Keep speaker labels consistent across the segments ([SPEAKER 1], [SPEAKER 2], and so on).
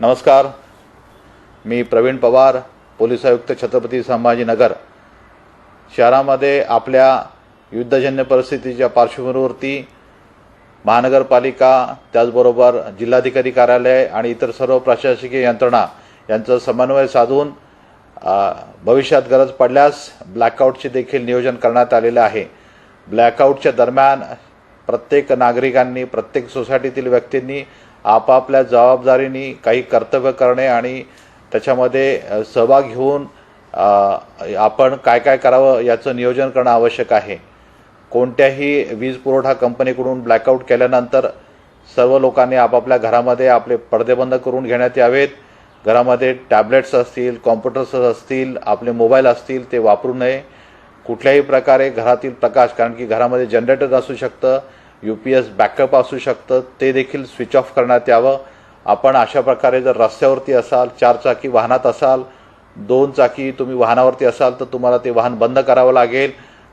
[SPEAKER 1] नमस्कार. मी प्रवीण पवार पोलीस आयुक्त छत्रपती संभाजीनगर. शहरामध्ये आपल्या युद्धजन्य परिस्थितीच्या पार्श्वभूमीवरती महानगरपालिका त्याचबरोबर जिल्हाधिकारी कार्यालय आणि इतर सर्व प्रशासकीय यंत्रणा यांचा समन्वय साधून भविष्यात गरज पडल्यास ब्लॅकआउटचे देखील नियोजन करण्यात आलेलं आहे. ब्लॅकआउटच्या दरम्यान प्रत्येक नागरिकांनी प्रत्येक सोसायटीतील व्यक्तींनी आपापल्या जबाबदारीने काही कर्तव्य करणे आणि त्याच्यामध्ये सहभाग घेऊन आपण काय काय करावं याचं नियोजन करणं आवश्यक आहे. कोणत्याही वीज पुरवठा कंपनीकडून ब्लॅकआउट केल्यानंतर सर्व लोकांनी आपापल्या घरामध्ये आपले पडदे बंद करून घेण्यात यावेत. घरामध्ये टॅबलेट्स असतील कॉम्प्युटर्स असतील आपले मोबाईल असतील ते वापरू नये. कुठल्याही प्रकारे घरातील प्रकाश कारण की घरामध्ये जनरेटर असू शकतं यू पी एस बॅकअप असू शकतं ते देखील स्विच ऑफ करण्यात यावं. आपण अशा प्रकारे जर रस्त्यावरती असाल चार चाकी वाहनात असाल दोन चाकी तुम्ही वाहनावरती असाल तर तुम्हाला ते वाहन बंद करावं लागेल.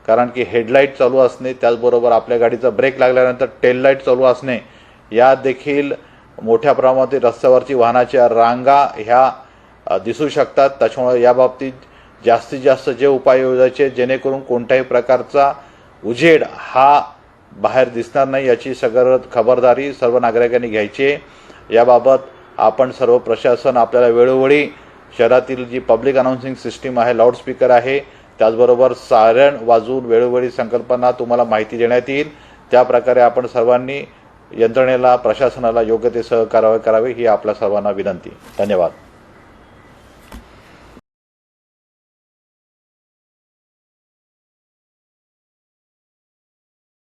[SPEAKER 1] कारण की हेडलाईट चालू असणे त्याचबरोबर आपल्या गाडीचा ब्रेक लागल्यानंतर टेल लाइट चालू असणे या देखील मोठ्या प्रमाणात रस्त्यावरची वाहनाच्या रांगा ह्या दिसू शकतात. त्याच्यामुळे याबाबतीत जास्तीत जास्त जे उपाय योजायचे जेणेकरून कोणत्याही प्रकारचा उजेड हा बाहेर दिसणार नाही याची सगळं खबरदारी सर्व नागरिकांनी घ्यायची आहे. याबाबत आपण सर्व प्रशासन आपल्याला वेळोवेळी शहरातील जी पब्लिक अनाऊन्सिंग सिस्टीम आहे लाऊडस्पीकर आहे त्याचबरोबर सायरन वाजवून वेळोवेळी संकल्पना तुम्हाला माहिती देण्यात येईल. त्या प्रकारे आपण सर्वांनी यंत्रणेला प्रशासनाला योग्य ते सहकार्य करावे ही आपल्या सर्वांना विनंती. धन्यवाद.